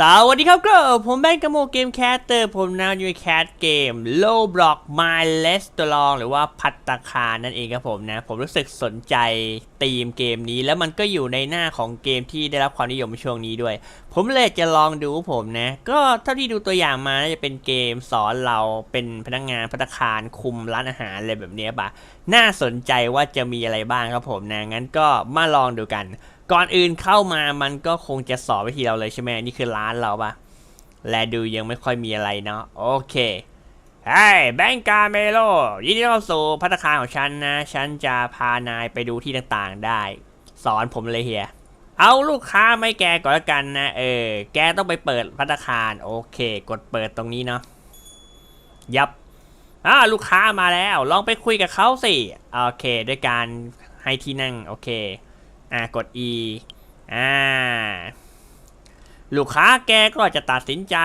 สวัสดีครับก็ผมแบงค์กโมเกมแคสเตอร์ผมนาวอยู่ในแคสเกม Low Block My Restaurant หรือว่าพัตตาคารนั่นเองครับผมนะ ผมรู้สึกสนใจธีมเกมนี้ แล้วมันก็อยู่ในหน้าของเกมที่ได้รับความนิยมช่วงนี้ด้วย ผมเลยจะลองดูผมนะ ก็เท่าที่ดูตัวอย่างมาน่าจะเป็นเกมสอนเราเป็นพนักงานพัตตาคารคุมร้านอาหารอะไรแบบนี้ปะน่าสนใจว่าจะมีอะไรบ้างครับผมนะงั้นก็มาลองดูกัน ก่อนอื่นเข้ามามันก็คงจะสอนวิธีเราเลยใช่ไหมนี่คือร้านเราปะและดูยังไม่ค่อยมีอะไรเนาะโอเคเฮ้ยแบงกาเมโลยินดีต้อนรับสู่พัตตาคารของฉันนะ ฉันจะพานายไปดูที่ต่างๆได้ สอนผมเลยเฮียเอาลูกค้าไม่แกก่อนละกันนะเออแกต้องไปเปิดพัตตาคารโอเค กดเปิดตรงนี้เนาะยับอ่าลูกค้ามาแล้ว ลองไปคุยกับเขาสิโอเค ด้วยการให้ที่นั่งโอเค อ่ากด E อ่าลูกค้าแกก็จะตัดสินใจ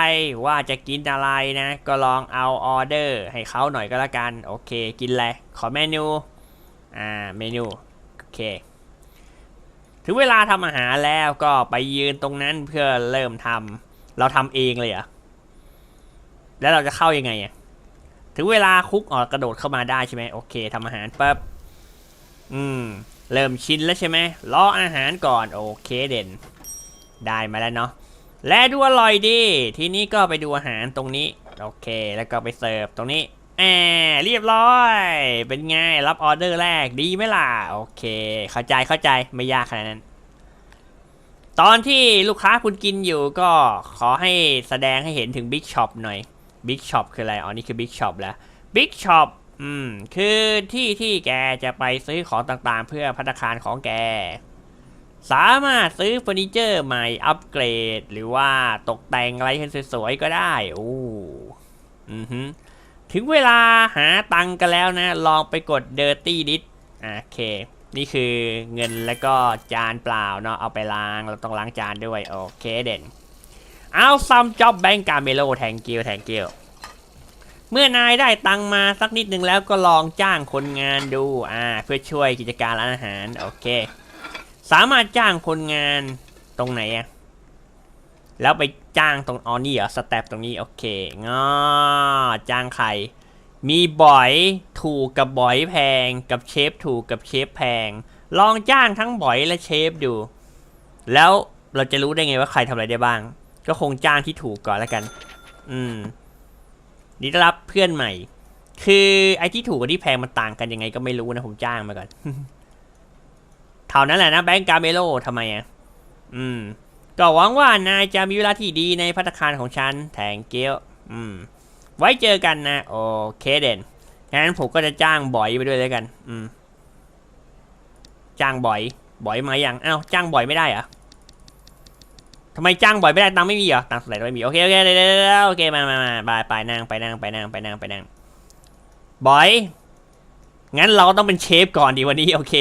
ว่าจะกินอะไรนะ ก็ลองเอาออเดอร์ให้เขาหน่อยก็แล้วกัน โอเค กินอะไร ขอเมนู อ่า เมนู โอเค ถึงเวลาทำอาหารแล้วก็ไปยืนตรงนั้นเพื่อเริ่มทำ เราทำเองเลยเหรอ แล้วเราจะเข้ายังไงอะถึงเวลาคุกออกกระโดดเข้ามาได้ใช่ไหมโอเคทำอาหารปั๊บ อืม เริ่มชินแล้วใช่ไหมรออาหารก่อน โอเคเด่น ได้มาแล้วเนาะ และดูอร่อยดี ทีนี้ก็ไปดูอาหารตรงนี้ โอเค แล้วก็ไปเสิร์ฟตรงนี้แอบเรียบร้อย เป็นไง รับออเดอร์แรกดีไหมล่ะ โอเค เข้าใจเข้าใจไม่ยากขนาดนั้น ตอนที่ลูกค้าคุณกินอยู่ก็ขอให้แสดงให้เห็นถึง Big Shop หน่อย Big Shop คืออะไร อ๋อ นี่คือ Big Shop แล้ว Big Shop อื อืม คือที่ที่แกจะไปซื้อของต่างๆ เพื่อพัตตาคารของแก สามารถซื้อเฟอร์นิเจอร์ใหม่อัปเกรด หรือว่าตกแต่งอะไรให้สวยๆก็ได้โอ้อือฮึถึงเวลาหาตังกันแล้วนะ ลองไปกด Dirty d i s อะโอเค นี่คือเงินแล้วก็จานเปล่าเนาะเอาไปล้าง เราต้องล้างจานด้วย โอเคเด่น เอาซัมจ็อบแบงกาเมโลแทงกิวแทงกิว เมื่อนายได้ตังมาสักนิดหนึ่งแล้วก็ลองจ้างคนงานดูอ่าเพื่อช่วยกิจการร้านอาหารโอเค สามารถจ้างคนงานตรงไหนอะแล้วไปจ้างตรงอ๋อนี่เหรอสแตปตรงนี้โอเคง้อจ้างใคร มีบอยถูกกับบอยแพงกับเชฟถูกกับเชฟแพง ลองจ้างทั้งบอยและเชฟดู แล้วเราจะรู้ได้ไงว่าใครทำอะไรได้บ้าง ก็คงจ้างที่ถูกก่อนแล้วกัน อืม นี่ต้อนรับเพื่อนใหม่ คือไอ้ที่ถูกกับที่แพงมันต่างกันยังไงก็ไม่รู้นะผมจ้างมาก่อนเท่านั้นแหละนะแบงก์กาเมโลทำไมอะ อืม ก็หวังว่านายจะมีเวลาที่ดีในพัตคารของฉันแทงเกียว อืม ไว้เจอกันนะ โอเคเด่นงั้นผมก็จะจ้างบอยไปด้วยแล้วกัน อืม จ้างบอย บอยมาอย่างอ้าวจ้างบอยไม่ได้เหรอ ทำไมจ้างบ่อยไม่ได้ตังค์ไม่มีเหรอตังค์สไลด์ไม่มีโอเคโอเคเดี๋ยวโอเคมามามาไปไปนั่งไปนั่งไปนั่งไปนั่งไปนั่งบอย งั้นเราต้องเป็นเชฟก่อนดีวันนี้โอเค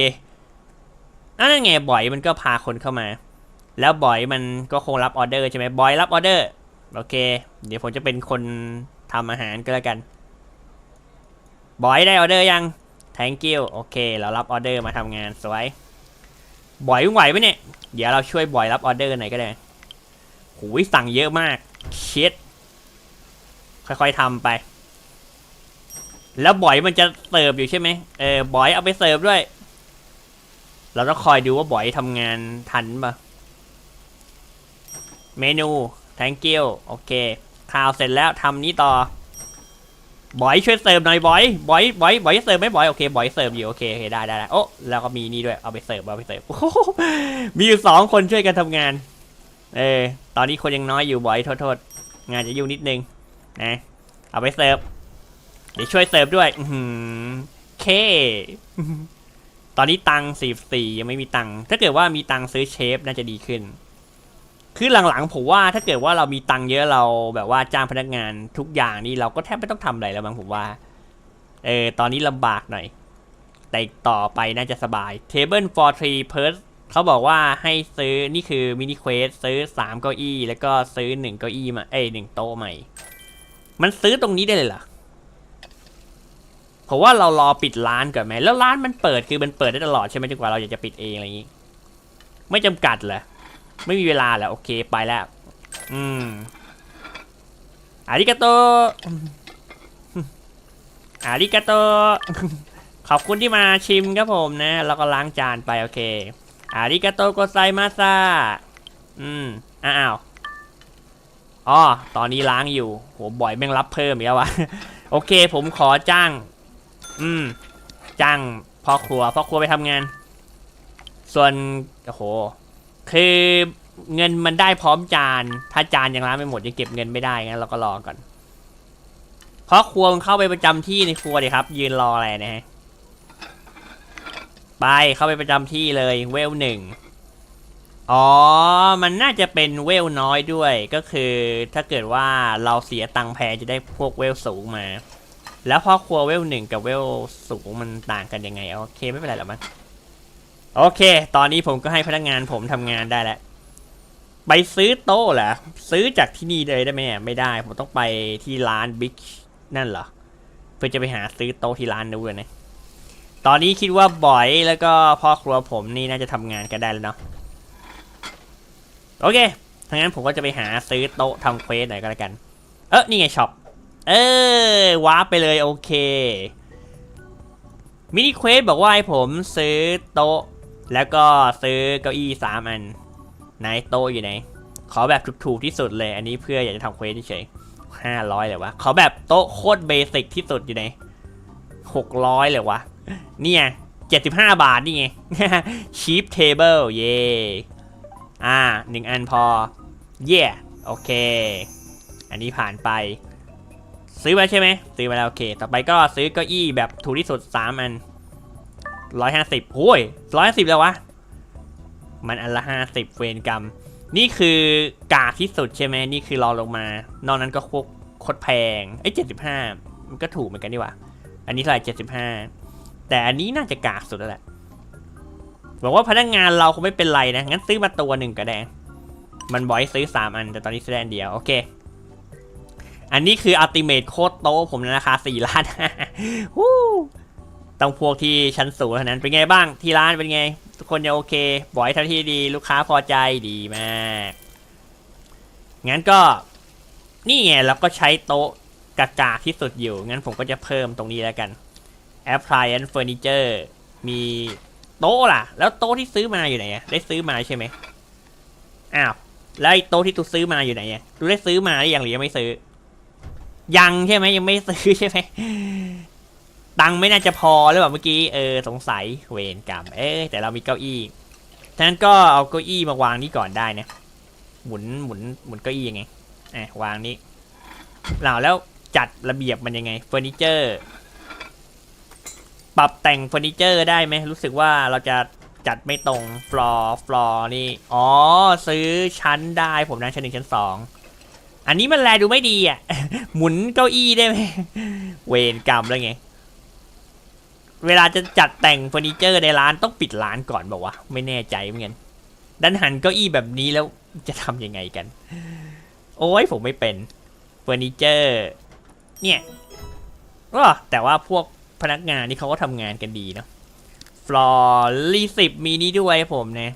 นั่นไงบอยมันก็พาคนเข้ามา แล้วบอยมันก็คงรับออเดอร์ใช่ไหมบอยรับออเดอร์โอเค เดี๋ยวผมจะเป็นคนทำอาหารก็แล้วกันบอยได้ออเดอร์ยัง thank you โอเค เรารับออเดอร์มาทำงานสวยบอยไหวไหมเนี่ย เดี๋ยวเราช่วยบอยรับออเดอร์หน่อยก็ได้ หูยสั่งเยอะมากเชิดค่อยๆทำไป แล้วบอยมันจะเสิร์ฟอยู่ใช่ไหมเออบอยเอาไปเสิร์ฟด้วย เราต้องคอยดูว่าบอยทำงานทันปะเมนู thank you โอเคข่าวเสร็จแล้วทำนี้ต่อบอยช่วยเสิร์ฟหน่อยบอยบอยบอยบอยเสิร์ฟไหมบอยโอเคบอยเสิร์ฟอยู่โอเคโอเคได้ได้ไดโอ้แล้วก็มีนี่ด้วยเอาไปเสิร์ฟเอาไปเสิร์ฟมีอยู่สองคนช่วยกันทำงาน เออ ตอนนี้คนยังน้อยอยู่บ่อยโทษโทษงานจะยุ่งนิดนึง นะ เอาไปเสิร์ฟ เดี๋ยวช่วยเสิร์ฟด้วย อือหือเค ตอนนี้ตังสี่สี่ยังไม่มีตัง ถ้าเกิดว่ามีตังซื้อเชฟน่าจะดีขึ้น คือหลังๆผมว่าถ้าเกิดว่าเรามีตังเยอะเราแบบว่าจ้างพนักงานทุกอย่างนี่เราก็แทบไม่ต้องทำอะไรแล้วมั้งผมว่า เออ ตอนนี้ลำบากหน่อย แต่ต่อไปน่าจะสบาย Table for three p e r s เขาบอกว่าให้ซื้อนี่คือมินิเควสซื้อสามเก้าอี้ แล้วก็ซื้อหนึ่งเก้าอี้มาเอ้ยหนึ่งโต๊ะใหม่ มันซื้อตรงนี้ได้เลยเหรอผมว่าเรารอปิดร้านก่อนไหมแล้วร้านมันเปิดคือมันเปิดได้ตลอดใช่ไหมจนกว่าเราอยากจะปิดเองอะไรอย่างนี้ ไม่จำกัดเหรอไม่มีเวลาเหรอโอเคไปแล้ว อืมอาริกาโตอาริกาโตขอบคุณที่มาชิมครับผมนะ แล้วก็ล้างจานไปโอเค อาริกาโตโกไซมาซาอืม อ้าวอ๋อตอนนี้ล้างอยู่โหบ่อยแม่งรับเพิ่มอีกแล้ววะ โอเค ผมขอจ้าง อืม จ้างพ่อครัว พ่อครัวไปทำงาน ส่วน โอ้โห คือเงินมันได้พร้อมจาน ถ้าจานยังล้างไม่หมดยังเก็บเงินไม่ได้งั้นเราก็รอก่อนพ่อครัวมึงเข้าไปประจำที่ในครัวดิครับ ยืนรออะไรนะฮะ ไปเข้าไปประจำที่เลยเวลหนึ่งอ๋อ มันน่าจะเป็นเวลน้อยด้วย ก็คือถ้าเกิดว่าเราเสียตังแพจะได้พวกเวลสูงมา แล้วพ่อครัวเวลหนึ่งกับเวลสูงมันต่างกันยังไง โอเคไม่เป็นไรหรอกมั้ง โอเค ตอนนี้ผมก็ให้พนักงานผมทำงานได้แล้ว ไปซื้อโต๊ะเหรอ ซื้อจากที่นี่เลยได้ไหมไม่ได้ ผมต้องไปที่ร้านบิ๊กนั่นเหรอ เพื่อจะไปหาซื้อโต๊ะที่ร้านนู้นนะ ตอนนี้คิดว่าบอยแล้วก็พ่อครัวผมนี่น่าจะทำงานกันได้แล้วเนาะโอเคถ้างั้นผมก็จะไปหาซื้อโต๊ะทำเควสหน่อยก็แล้วกัน เออนี่ไงช็อป เออว้าไปเลยโอเค มินิเควสบอกว่าให้ผมซื้อโต๊ะ แล้วก็ซื้อเก้าอี้สามอันไหนโต๊ะอยู่ไหน ขอแบบถูกๆที่สุดเลย อันนี้เพื่ออยากจะทำเควสเฉยห้าร้อยเลยวะ ขอแบบโต๊ะโคตรเบสิกที่สุดอยู่ไหนหกร้อยเลยวะ เนี่ยเจ็ดสิบห้าบาทนี่ไง cheap table เย่อ่าหนึ่งอันพอ เย่โอเค อันนี้ผ่านไป ซื้อมาใช่ไหมซื้อมาแล้วโอเค ต่อไปก็ซื้อเก้าอี้แบบถูกที่สุด3อัน150โอ้ย150แล้ววะ มันอันละ50เวนกรรม นี่คือกาที่สุดใช่ไหมนี่คือรอลงมา นอกนั้นก็โคตรแพงเอ้ย75มันก็ถูกเหมือนกันนี่หว่า อันนี้เท่าไหร่75 แต่อันนี้น่าจะกากสุดแล้วแหละบอกว่าพนักงานเราคงไม่เป็นไรนะ งั้นซื้อมาตัวหนึ่งก็ได้มันบอกให้ซื้อ 3 อัน แต่ตอนนี้ซื้ออันเดียว โอเค อันนี้คืออัลติเมทโคตรโตะผมนะราคา4ล้านฮู้ต้องพวกที่ชั้นสูงเท่านั้น เป็นไงบ้างที่ร้านเป็นไง ทุกคนยังโอเค บอยเท่าที่ดี ลูกค้าพอใจดีมาก งั้นก็ นี่ไงเราก็ใช้โต๊ะกากาที่สุดอยู่ งั้นผมก็จะเพิ่มตรงนี้แล้วกัน appliance furniture มีโต๊ะล่ะ แล้วโต๊ะที่ซื้อมาอยู่ไหนอะได้ซื้อมาใช่ไหมอ้าวแล้วไอ้โต๊ะที่ตูซื้อมาอยู่ไหนอะตูได้ซื้อมาหรือยังหรือยังไม่ซื้อ ยังใช่ไหมยังไม่ซื้อใช่ไหมตังไม่น่าจะพอหรือเปล่าเมื่อกี้เออสงสัยเวรกรรม เออแต่เรามีเก้าอี้ฉะนั้นก็เอาเก้าอี้มาวางนี่ก่อนได้นะหมุนหมุนหมุนเก้าอี้ยังไงอะวางนี้เหล่าแล้วจัดระเบียบมันยังไงเฟอร์นิเจอร์ ปรับแต่งเฟอร์นิเจอร์ได้ไหมรู้สึกว่าเราจะจัดไม่ตรงฟลอร์ฟลอร์นี่ อ๋อ ซื้อชั้นได้ผมนะชั้นหนึ่งชั้นสองอันนี้มันแลดูไม่ดีอะ หมุนเก้าอี้ได้ไหมเวรกรรมแล้วไง เวลาจะจัดแต่งเฟอร์นิเจอร์ในร้านต้องปิดร้านก่อนบอกว่าไม่แน่ใจเหมือนกันดันหันเก้าอี้แบบนี้แล้วจะทำยังไงกัน โอ้ยผมไม่เป็นเฟอร์นิเจอร์ เนี่ยก็แต่ว่าพวก พนักงานนี่เขาก็ทำงานกันดีเนาะฟลอร์รีสิบมีนี้ด้วยผมเนี่ย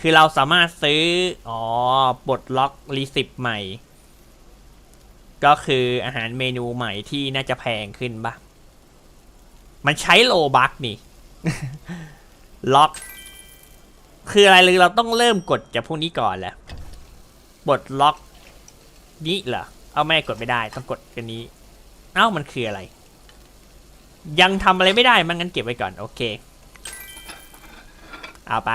คือเราสามารถซื้อ อ๋อปลดล็อกรีสิบใหม่ ก็คืออาหารเมนูใหม่ที่น่าจะแพงขึ้นปะมันใช้โลบักนี่ ล็อก คืออะไรเลยเราต้องเริ่มกดจากพวกนี้ก่อนแหละปลดล็อก นี่เหรอ เอาไม่กดไม่ได้ ต้องกดกันนี้ เอ้ามันคืออะไร ยังทำอะไรไม่ได้มันงั้นเก็บไว้ก่อน โอเค เอาไป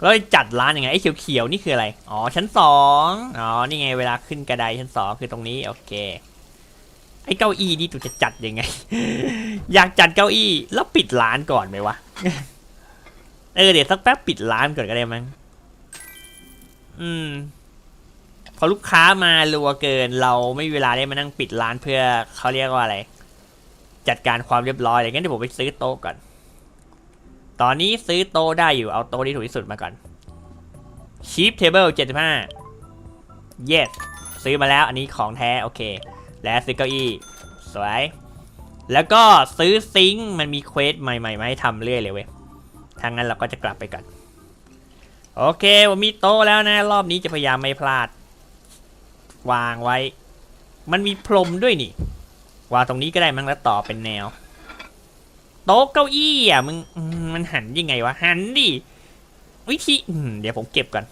แล้วจัดร้านยังไงไอ้เขียวๆนี่คืออะไร อ๋อชั้นสองอ๋อนี่ไงเวลาขึ้นกระไดชั้นสองคือตรงนี้โอเค ไอ้เก้าอี้นี่ตูจะจัดยังไง อยากจัดเก้าอี้แล้วปิดร้านก่อนไหมวะเออเดี๋ยวสักแป๊บปิดร้านก่อนก็ได้มั้งอืม อลูกค้ามารัวเกิน เราไม่มีเวลาได้มานั่งปิดร้านเพื่อเขาเรียกว่าอะไร จัดการความเรียบร้อยอะไรงั้นเดี๋ยวผมไปซื้อโต๊ะก่อน ตอนนี้ซื้อโต๊ะได้อยู่เอาโต๊ะที่ถูกที่สุดมาก่อน cheap table 75 yes ซื้อมาแล้วอันนี้ของแท้โอเค และซื้อเก้าอี้สวย แล้วก็ซื้อซิงค์มันมีเควสใหม่ๆมาให้ทำเรื่อยเลยเว้ยทางนั้นเราก็จะกลับไปก่อน โอเค ผมมีโต๊ะแล้วนะ รอบนี้จะพยายามไม่พลาด วางไว้ มันมีพรมด้วยนี่วางตรงนี้ก็ได้มั้งแล้วต่อเป็นแนว โต๊ะเก้าอี้อะมึงมันหันยังไงวะหันดิวิธีอืเดี๋ยวผมเก็บก่อน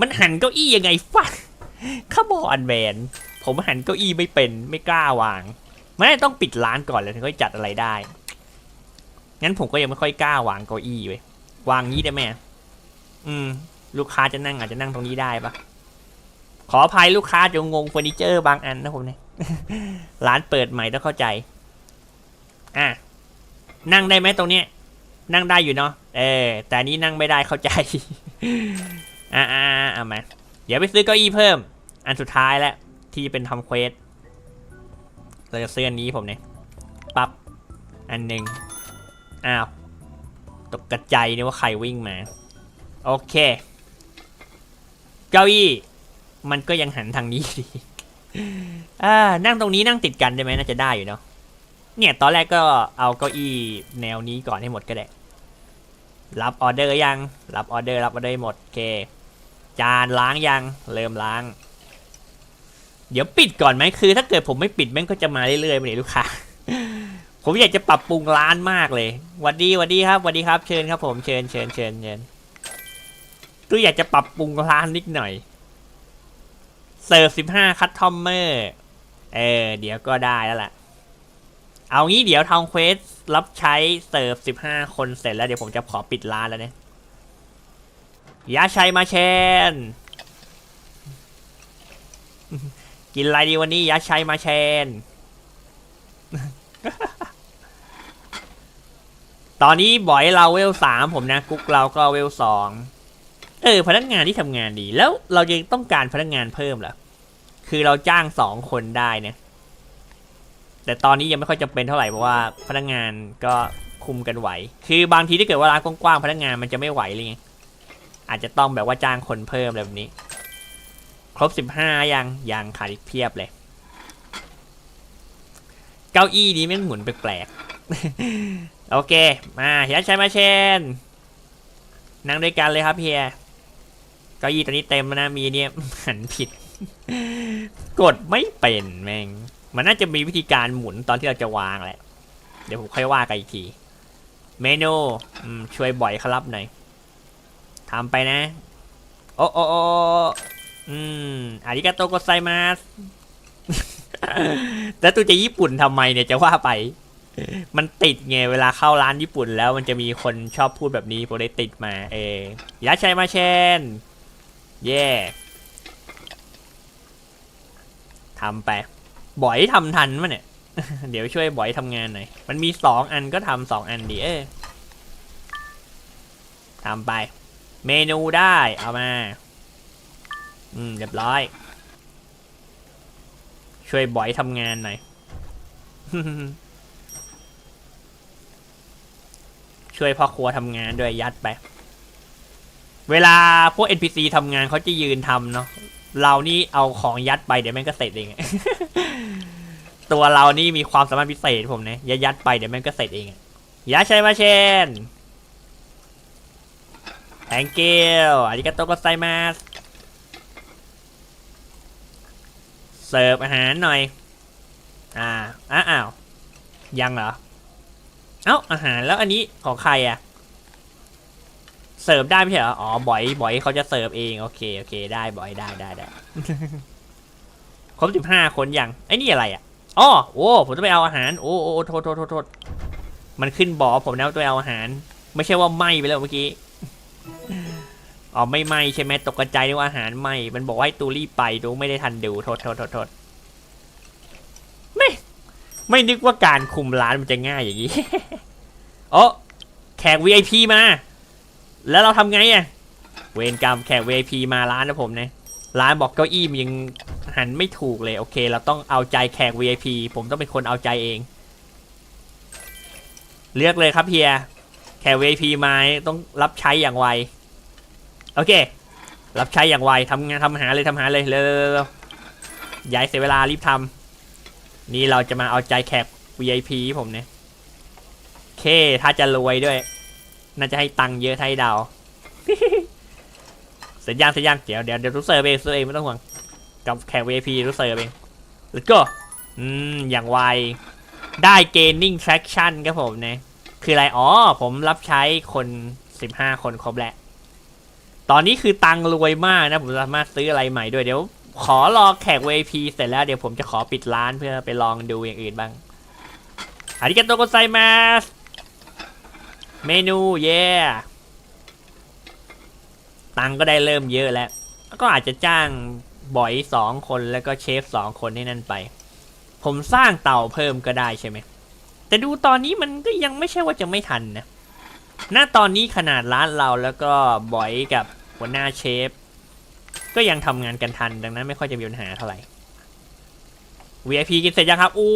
มันหันเก้าอี้ยังไงฟะขบอนแบนผมหันเก้าอี้ไม่เป็นไม่กล้าวางไม่ต้องปิดร้านก่อนเลยถึงค่อยจัดอะไรได้ งั้นผมก็ยังไม่ค่อยกล้าวางเก้าอี้เว้ยวางงี้ได้ไหมอะอืม ลูกค้าจะนั่งอาจจะนั่งตรงนี้ได้ปะ ขออภัยลูกค้าจะงงเฟอร์นิเจอร์บางอันนะผมเนี่ยร้านเปิดใหม่ต้องเข้าใจ อะ นั่งได้ไหมตรงเนี้ย นั่งได้อยู่เนาะ เออ แต่นี้นั่งไม่ได้เข้าใจ อ่าอ่าเอามา เดี๋ยวไปซื้อเก้าอี้เพิ่ม อันสุดท้ายแล้วที่เป็นทำเควส เราจะซื้ออันนี้ผมเนี่ย ปับ๊บ อันหนึ่งอ้าว ตกกระจายเนี่ยว่าใครวิ่งมา โอเค เก้าอี้ มันก็ยังหันทางนี้ดีอ่านั่งตรงนี้นั่งติดกันได้ไหมน่าจะได้อยู่เนาะเนี่ยตอนแรกก็เอาเก้าอี้แนวนี้ก่อนให้หมดก็ได้ รับออเดอร์ยัง รับออเดอร์รับออเดอร์หมดโอเค จานล้างยัง เริ่มล้าง เดี๋ยวปิดก่อนไหมคือ ถ้าเกิดผมไม่ปิดแม่งก็จะมาเรื่อยๆมาเนี่ยลูกค้า ผมอยากจะปรับปรุงร้านมากเลยวัดดีวัดดีครับวัดดีครับ เชิญครับ ผมเชิญเชิญเชิญเชิญตัวอยากจะปรับปรุงร้านนิดหน่อย เสิร์ฟสิบห้าคัตทอมเมอร์เออ เดี๋ยวก็ได้แล้วล่ะ เอางี้เดี๋ยวทำเควสรับใช้เสิร์ฟสิบห้าคนเสร็จแล้วเดี๋ยวผมจะขอปิดร้านแล้วเนี่ยยาชัยมาเชน กินอะไรดีวันนี้ยาชัยมาเชน ตอนนี้บอยเราเวลสามผมนะ กุ๊กเราก็เวลสอง เออพนักงานที่ทำงานดี แล้วเรายังต้องการพนักงานเพิ่มเหรอคือเราจ้างสองคนได้นะแต่ตอนนี้ยังไม่ค่อยจำเป็นเท่าไหร่เพราะว่าพนักงานก็คุมกันไหว คือบางทีถ้าเกิดว่าร้านกว้างๆพนักงานมันจะไม่ไหวเลยไงอาจจะต้องแบบว่าจ้างคนเพิ่มอะไรแบบนี้ ครบสิบห้ายังยังขาดอีกเพียบเลย เก้าอี้นี้แม่งหมุนแปลกๆโอเค มาเฮียชัยมาเชนนั่งด้วยกันเลยครับเฮีย เก้าอี้ตัวนี้เต็มแล้วนะมีเนี่ยหันผิด กดไม่เป็นแม่งมันน่าจะมีวิธีการหมุนตอนที่เราจะวางแหละ เดี๋ยวผมค่อยว่ากันอีกที เมนูช่วยบ่อยครับหน่อยทำไปนะ โอ้โอ้โออืมอาริกาโตโกไซมาสแล้วตัวจะญี่ปุ่นทำไมเนี่ยจะว่าไป มันติดไงเวลาเข้าร้านญี่ปุ่นแล้วมันจะมีคนชอบพูดแบบนี้ผมเลยติดมา เองยาชัยมาเชน เย่ทำไปบ่อยทำทันมั้เนี่ย เดี๋ยวช่วยบ่อยทำงานหน่อย มันมีสองอันก็ทำสองอันดีเออทำไป เมนูได้เอามา อืมเรียบร้อย ช่วยบ่อยทำงานหน่อย ช่วยพ่อครัวทำงานด้วยยัดไป เวลาพวก NPC ทำงานเขาจะยืนทำเนาะเรานี่เอาของยัดไปเดี๋ยวแม่งก็เสร็จเอง ตัวเรานี่มีความสามารถพิเศษผมเนี่ยยัดยัดไปเดี๋ยวแม่งก็เสร็จเองอะยาชัยมาเชน thank you อาริกาโตโกไซมาสเสิร์ฟอาหารหน่อย อ่าอ้าวยังเหรอ เอ้าอาหารแล้วอันนี้ของใครอะ เสิร์ฟได้ไม่ใช่เหรอ อ๋อ บอย บอยเขาจะเสิร์ฟเอง โอเค โอเค ได้ บอย ได้ ได้ ได้ ครบสิบห้าคนยัง ไอ้นี่อะไรอะอ๋อโอ้ ผมต้องไปเอาอาหาร โอ้โอ้โทษโทษโทษโทษมันขึ้นบอผมนะว่าต้องไปเอาอาหาร ไม่ใช่ว่าไหมไปแล้วเมื่อกี้ อ๋อ ไม่ไหมใช่ไหมตกกระจนึกว่าอาหารไหมมันบอกให้ตูรีบไปตูไม่ได้ทันดู โทษโทษโทษโทษไม่ ไม่นึกว่าการคุมร้านมันจะง่ายอย่างนี้โอ้แขก VIP มา แล้วเราทำไงอะเวรกรรมแขก VIP มาร้านนะผมนะร้านบอกเก้าอี้มันยังหันไม่ถูกเลยโอเค เราต้องเอาใจแขก VIP ผมต้องเป็นคนเอาใจเอง เลือกเลยครับเฮียแขก VIP มาต้องรับใช้อย่างไวโอเค รับใช้อย่างไวทำงานทำหาเลยทำหาเลยเร็วๆๆย่าให้เสียเวลารีบทำนี่เราจะมาเอาใจแขก VIP ผมเนี่ยโอเคถ้าจะรวยด้วย น่าจะให้ตังค์เยอะไทยดาวร็จยังเสร็จยังเดี๋ยวเดี๋ยวเดี๋ยวรู้เซอร์ฟเองรู้เซอร์ฟเองไม่ต้องห่วง กับแขก VIP รู้เซอร์ฟเอง let's go อืม อย่างไว ได้ gaining traction ครับผมนะคืออะไร อ๋อ ผมรับใช้คน 15 คนครบแล้ว ตอนนี้คือตังค์รวยมากนะ ผมสามารถซื้ออะไรใหม่ด้วย เดี๋ยว ขอรอแขก VIP เสร็จแล้ว เดี๋ยวผมจะขอปิดร้านเพื่อไปลองดูอย่างอื่นบ้างอาริกาโตโกไซมาส เมนูเย่ตังก็ได้เริ่มเยอะแล้ว ก็อาจจะจ้างบอยสองคนแล้วก็เชฟสองคนให้นั่นไป ผมสร้างเต่าเพิ่มก็ได้ใช่ไหม แต่ดูตอนนี้มันก็ยังไม่ใช่ว่าจะไม่ทันนะณตอนนี้ขนาดร้านเราแล้วก็บอยกับหัวหน้าเชฟ ก็ยังทำงานกันทัน ดังนั้นไม่ค่อยจะมีปัญหาเท่าไหร่ VIP กินเสร็จยังครับ โอ้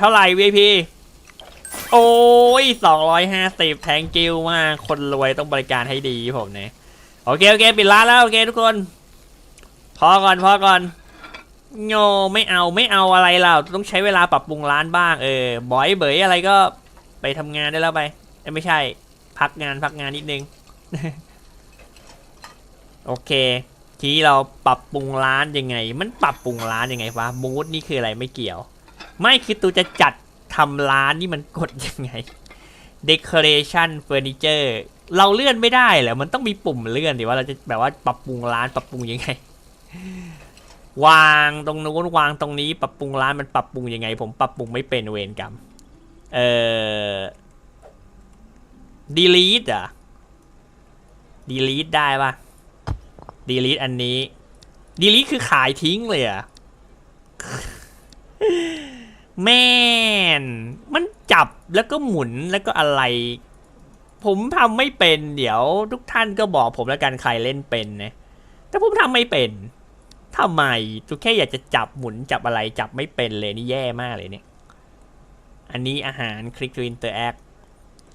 เท่าไหร่ VIP โอ้ยสองร้อยห้าสิบแทงกิวมาก คนรวยต้องบริการให้ดีผมเนี่ยโอเค โอเค ปิดร้านแล้ว โอเคทุกคน พอก่อน พอก่อนโยไม่เอาไม่เอาอะไรเราต้องใช้เวลาปรับปรุงร้านบ้างเออบอยเบยอะไรก็ไปทำงานได้แล้วไปไม่ใช่ พักงานพักงานนิดนึง โอเค ทีเราปรับปรุงร้านยังไง มันปรับปรุงร้านยังไงวะมูดนี่คืออะไรไม่เกี่ยว ไม่คือตูจะจัด ทำร้านนี่มันกดยังไง decoration furniture เราเลื่อนไม่ได้เหรอมันต้องมีปุ่มเลื่อนดิว่าเราจะแบบว่าปรับปรุงร้านปรับปรุงยังไง วางตรงนู้นวางตรงนี้ ปรับปรุงร้านมันปรับปรุงยังไง ผมปรับปรุงไม่เป็นเวรกรรมเอ่อ delete อะ delete ได้ปะ delete อันนี้ delete คือขายทิ้งเลยอะ แม่น มันจับแล้วก็หมุนแล้วก็อะไร ผมทำไม่เป็น เดี๋ยวทุกท่านก็บอกผมแล้วกันใครเล่นเป็นนะ แต่ผมทำไม่เป็นทำไมทุกแค่อยากจะจับหมุนจับอะไรจับไม่เป็นเลยนี่แย่มากเลยเนี่ย อันนี้อาหารคลิก to interact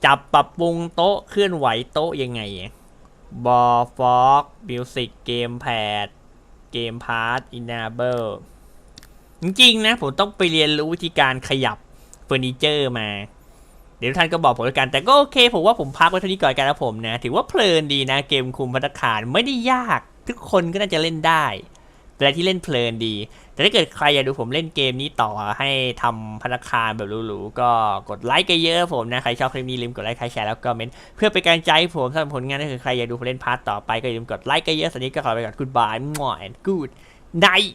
จับปรับปรุงโต๊ะเคลื่อนไหวโต๊ะยังไงบอฟอกมิวสิกเกมแพดเกมพาร์ตอิน a เบิล จริงๆนะผมต้องไปเรียนรู้วิธีการขยับเฟอร์นิเจอร์มา เดี๋ยวท่านก็บอกผมแล้วกัน แต่ก็โอเค ผมว่าผมพักไว้เท่านี้ก่อนกันนะผมนะ ถือว่าเพลินดีนะเกมคุมพัตตาคารไม่ได้ยาก ทุกคนก็น่าจะเล่นได้แต่ที่เล่นเพลินดี แต่ถ้าเกิดใครอยากดูผมเล่นเกมนี้ต่อให้ทำพัตตาคารแบบหรูๆก็กดไลค์กันเยอะผมนะใครชอบคลิปนี้ลืมกดไลค์ใครแชร์แล้วก็เมนต์เพื่อเป็นกำลังใจให้ผมสำหรับผลงานถ้าเกิดใครอยากดูผมเล่นพาร์ทต่อไปก็อย่าลืมกดไลค์กันเยอะสำหรับวันนี้ก็ขอไปก่อน goodbye มั่ว and good night